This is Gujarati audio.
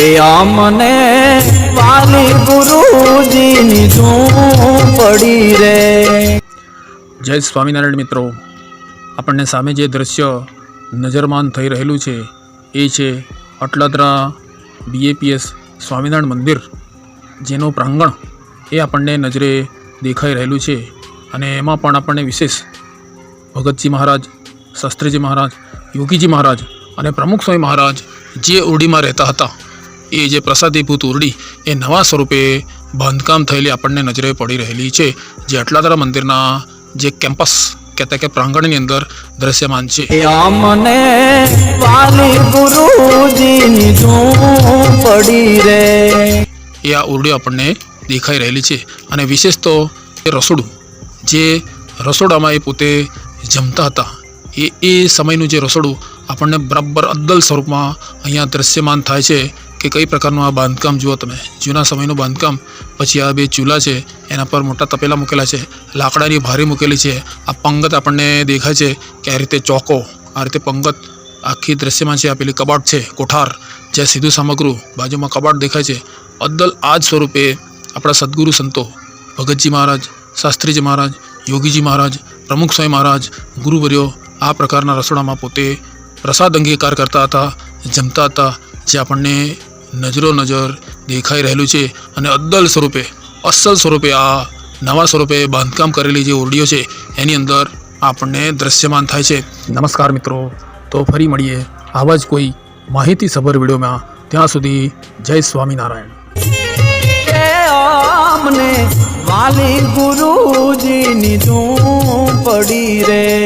એ અમને વાલી ગુરુજીની પડી રે. જય સ્વામિનારાયણ મિત્રો. આપણને સામે જે દ્રશ્ય નજરમાન થઈ રહેલું છે, એ છે અટલાદરા બીએપીએસ સ્વામિનારાયણ મંદિર. જેનું પ્રાંગણ એ આપણને નજરે દેખાઈ રહેલું છે અને એમાં પણ આપણને વિશેષ ભગતજી મહારાજ, શાસ્ત્રીજી મહારાજ, યોગીજી મહારાજ અને પ્રમુખ સ્વામી મહારાજ જે ઓરડીમાં રહેતા હતા એ જે પ્રસાદીભૂત ઉરડી એ નવા સ્વરૂપે બાંધકામ થયેલી આપણને નજરે પડી રહેલી છે જે અટલાદરા મંદિરના જે કેમ્પસ કહેતા કે પ્રાંગણની અંદર દ્રશ્યમાન છે. એ આ ઉરડીઓ આપણને દેખાઈ રહેલી છે અને વિશેષ તો એ રસોડું જે રસોડામાં એ પોતે જમતા હતા એ એ સમયનું જે રસોડું આપણને બરાબર અદ્દલ સ્વરૂપમાં અહીંયા દ્રશ્યમાન થાય છે કે કઈ પ્રકારનું આ બાંધકામ જુઓ તમે? જૂના સમયનું બાંધકામ, પછી આ બે ચૂલા છે, એના પર મોટા તપેલા મૂકેલા છે, લાકડાની ભારી મૂકેલી છે, આ પંગત આપણને દેખાય છે કે આ રીતે ચોકો, આ રીતે પંગત આખી દ્રશ્યમાં છે, આપેલી કબાટ છે, કોઠાર, જ્યાં સીધું સામગ્રું બાજુમાં કબાટ દેખાય છે. અદ્દલ આ જ સ્વરૂપે આપણા સદગુરુ સંતો, ભગતજી મહારાજ, શાસ્ત્રીજી મહારાજ, યોગીજી મહારાજ, પ્રમુખ સ્વામી મહારાજ, ગુરુવર્યો આ પ્રકારના રસોડામાં પોતે પ્રસાદ અંગીકાર કરતા હતા, જમતા હતા, જે આપણને નજરો નજર દેખાઈ રહેલું છે અને અદ્દલ સ્વરૂપે, અસલ સ્વરૂપે આ નવા સ્વરૂપે બાંધકામ કરેલી જે ઓરડીઓ છે, એની અંદર આપણને દ્રશ્યમાન થાય છે. નમસ્કાર મિત્રો. તો ફરી મળીએ આવા જ કોઈ માહિતીસભર વિડીયોમાં. ત્યાં સુધી જય સ્વામિનારાયણ. વાલી ગુરુજીની ઝૂંપડી રે.